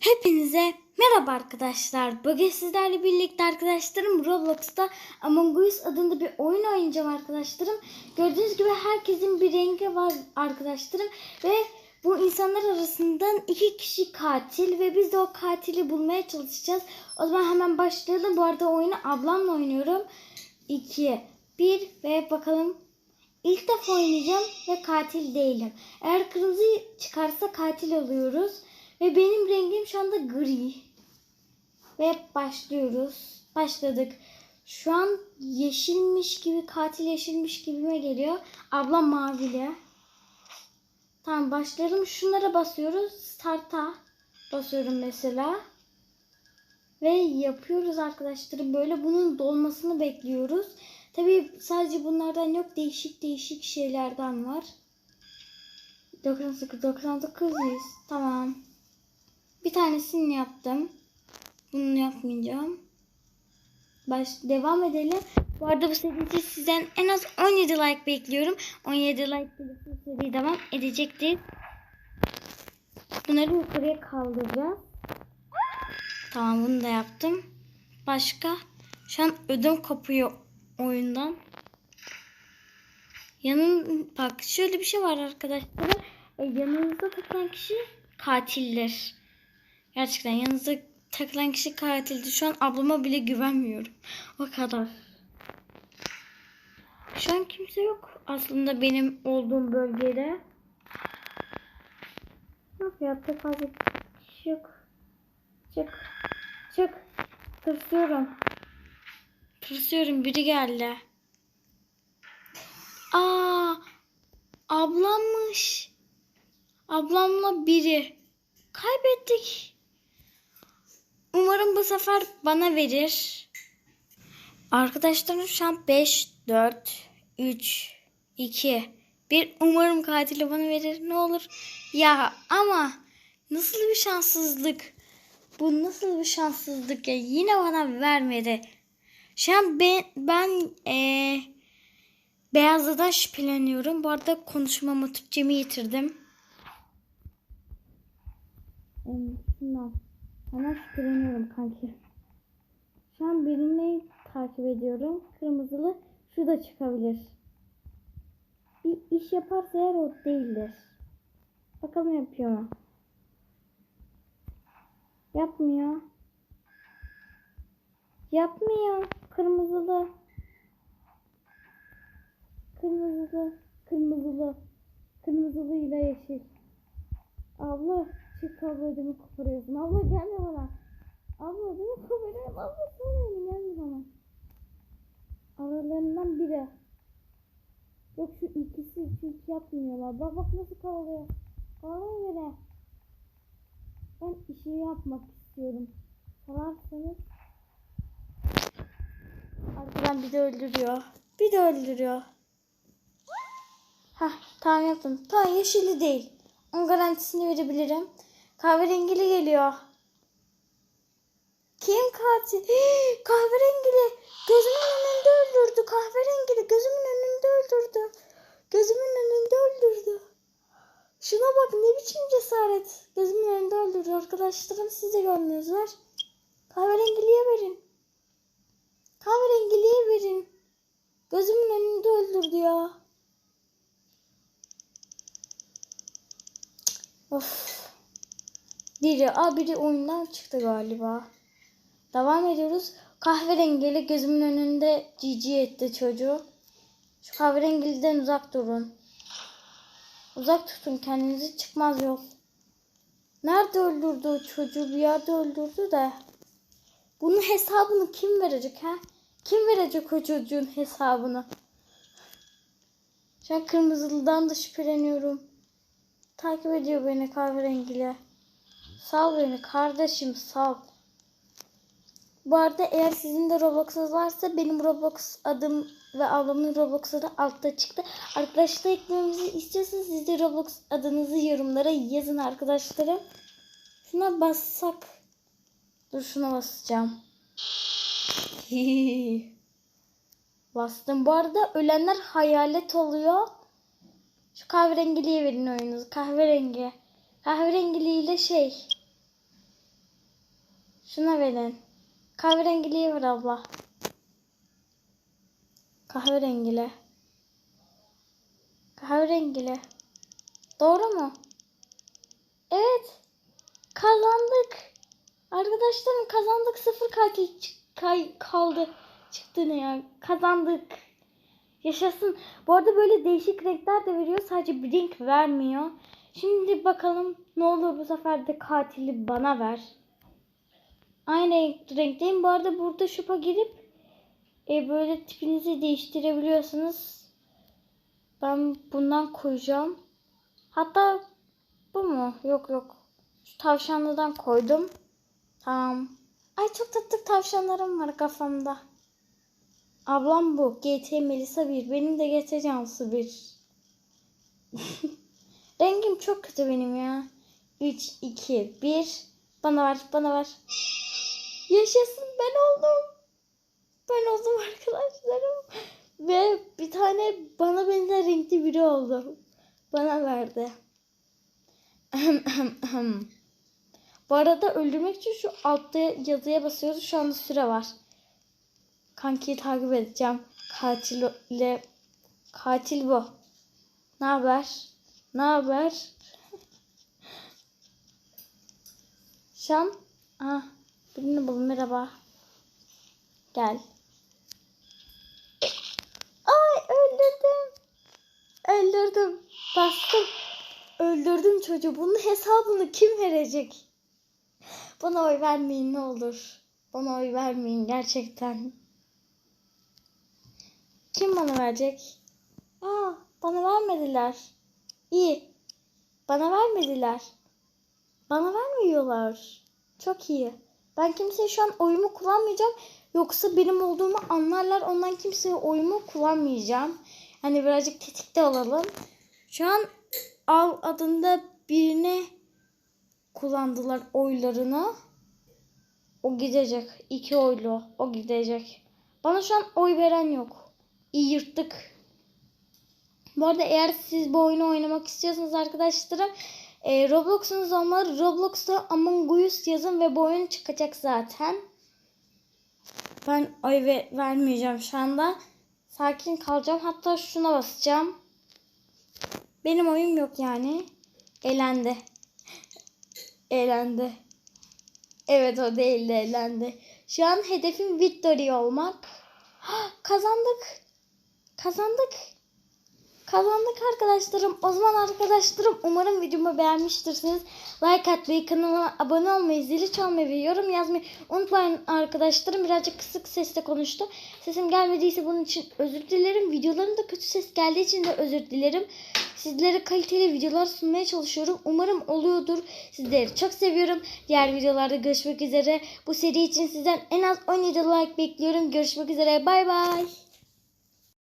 Hepinize merhaba arkadaşlar. Bugün sizlerle birlikte arkadaşlarım Roblox'ta Among Us adında bir oyun oynayacağım arkadaşlarım. Gördüğünüz gibi herkesin bir rengi var arkadaşlarım. Ve bu insanlar arasından iki kişi katil ve biz de o katili bulmaya çalışacağız. O zaman hemen başlayalım. Bu arada oyunu ablamla oynuyorum. 2, 1 ve bakalım İlk defa oynayacağım ve katil değilim. Eğer kırmızı çıkarsa katil oluyoruz. Ve benim rengim şu anda gri. Ve başlıyoruz. Başladık. Şu an yeşilmiş gibi, katil yeşilmiş gibime geliyor. Ablam mavili. Tamam başlayalım. Şunlara basıyoruz. Start'a basıyorum mesela. Ve yapıyoruz arkadaşlar. Böyle bunun dolmasını bekliyoruz. Tabii sadece bunlardan yok. Değişik değişik şeylerden var. 98 99 100. Tamam. Bir tanesini yaptım. Bunu yapmayacağım. Baş devam edelim. Bu arada bu seride sizden en az 17 like bekliyorum. 17 like gelirse seri devam edecektir. Bunları yukarıya kaldıracağız. Tamam bunu da yaptım. Başka? Şu an ödüm kopuyor oyundan. Yanın bak şöyle bir şey var arkadaşlar. E, yanınızda takılan kişi katildir. Gerçekten yanınızda takılan kişi katildir. Şu an ablama bile güvenmiyorum. O kadar. Şu an kimse yok aslında benim olduğum bölgede. Yok ya pek fazla kişi yok. Çık. Çık. Tırsıyorum. Tırsıyorum biri geldi. Aa, ablammış. Ablamla biri. Kaybettik. Umarım bu sefer bana verir. Arkadaşlarım şu an 5, 4, 3, 2, 1. Umarım katili bana verir. Ne olur. Ya ama nasıl bir şanssızlık. Bu nasıl bir şanssızlık ya. Yine bana vermedi. Şu an ben, ben ee, Beyazlı'dan şüpheleniyorum. Bu arada konuşmamı Türkçemi yitirdim. Şundan. Hemen şüpheleniyorum kanki. Şu an birini takip ediyorum. Kırmızılı şu da çıkabilir. Bir iş yaparsa eğer o değildir. Bakalım yapıyor mu? Yapmıyor. Yapmıyor. Kırmızılı. Kırmızılı. Kırmızılı. Kırmızılı ile yeşil. Abla çık kavga ödümü. Abla gelme bana. Abla ödümü koparıyorum. Abla sana gelme bana. Aralarından biri. Yok şu ikisi hiç yapmıyorlar. Bak bak nasıl kavga. Kavga bile. Ben işi yapmak istiyorum. Salarsanız Arkadan bir de öldürüyor. Bir de öldürüyor. Hah tamam yaptım. Tamam yeşili değil. Onun garantisini verebilirim. Kahverengili geliyor. Kim katil? Kahverengili. Gözümün önünde öldürdü. Kahverengili gözümün önünde öldürdü. Gözümün önünde öldürdü. Şuna bak ne biçim cesaret. Gözümün önünde öldürdü. Arkadaşlarım siz de ver. Kahverengiliye verin. Kahverengiliye verin. Gözümün önünde öldürdü ya. Of. Biri, a biri oyundan çıktı galiba. Devam ediyoruz. Kahverengili gözümün önünde cici etti çocuğu. Şu kahverengiliden uzak durun. Uzak tutun kendinizi çıkmaz yol. Nerede öldürdü çocuğu? Bir yerde öldürdü de. Bunun hesabını kim verecek ha? Kim verecek o çocuğun hesabını? Şu an kırmızılıdan da şüpheleniyorum. Takip ediyor beni kahverengiyle. Sal beni kardeşim sal. Bu arada eğer sizin de Roblox'unuz varsa benim Roblox adım ve ablamın Roblox adı altta çıktı. Arkadaşlar eklememizi istiyorsanız siz de Roblox adınızı yorumlara yazın arkadaşlarım. Şuna bassak. Dur şuna basacağım. Bastım. Bu arada ölenler hayalet oluyor. Şu kahverengiliye verin oyunuzu. Kahverengi. Kahverengiliyle şey. Şuna verin. Kahverengiliye ver abla. Kahverengili. Kahverengili. Doğru mu? Evet. Kazandık. Arkadaşlarım kazandık. Sıfır katil kaldı. Çıktı ne ya? Kazandık. Yaşasın. Bu arada böyle değişik renkler de veriyor. Sadece bir renk vermiyor. Şimdi bakalım ne olur bu sefer de katili bana ver. Aynı renk, renkteyim. Bu arada burada şupa girip e, böyle tipinizi değiştirebiliyorsunuz. Ben bundan koyacağım. Hatta bu mu? Yok yok. Şu tavşanlıdan koydum. Tamam. Ay çok tatlı tavşanlarım var kafamda. Ablam bu. GT Melisa 1. Benim de GT Cansu 1. Rengim çok kötü benim ya. 3, 2, 1. Bana ver, bana ver. Yaşasın ben oldum. Ben oldum arkadaşlarım. Ve bir tane bana benzer renkli biri oldu. Bana verdi. Bu arada öldürmek için şu altta yazıya basıyoruz. Şu anda süre var. Kankiyi takip edeceğim. Katille katil bu. Ne haber? Ne haber? Şan. Ah, birini bul. Merhaba. Gel. Ay öldürdüm. Öldürdüm. Bastım. Öldürdüm çocuğu. Bunun hesabını kim verecek? Bana oy vermeyin ne olur. Bana oy vermeyin gerçekten. Kim bana verecek? Aa, bana vermediler. İyi. Bana vermediler. Bana vermiyorlar. Çok iyi. Ben kimseye şu an oyumu kullanmayacağım. Yoksa benim olduğumu anlarlar. Ondan kimseye oyumu kullanmayacağım. Hani birazcık tetikte olalım. Şu an Al adında birine kullandılar oylarını. O gidecek. İki oylu. O gidecek. Bana şu an oy veren yok. İyi yırttık. Bu arada eğer siz bu oyunu oynamak istiyorsanız arkadaşlarım e, Roblox'unuz olmalı. Roblox'ta Among Us yazın ve bu oyun çıkacak zaten. Ben oy ve vermeyeceğim şu anda. Sakin kalacağım. Hatta şuna basacağım. Benim oyum yok yani. Elendi. Elendi. Evet o değil de elendi. Şu an hedefim victory olmak. Kazandık. Kazandık. Kazandık arkadaşlarım. O zaman arkadaşlarım umarım videomu beğenmiştirsiniz. Like atmayı, kanalıma abone olmayı, zili çalmayı ve yorum yazmayı unutmayın arkadaşlarım. Birazcık kısık sesle konuştum. Sesim gelmediyse bunun için özür dilerim. Videolarımda kötü ses geldiği için de özür dilerim. Sizlere kaliteli videolar sunmaya çalışıyorum. Umarım oluyordur. Sizleri çok seviyorum. Diğer videolarda görüşmek üzere. Bu seri için sizden en az 17 like bekliyorum. Görüşmek üzere. Bay bay.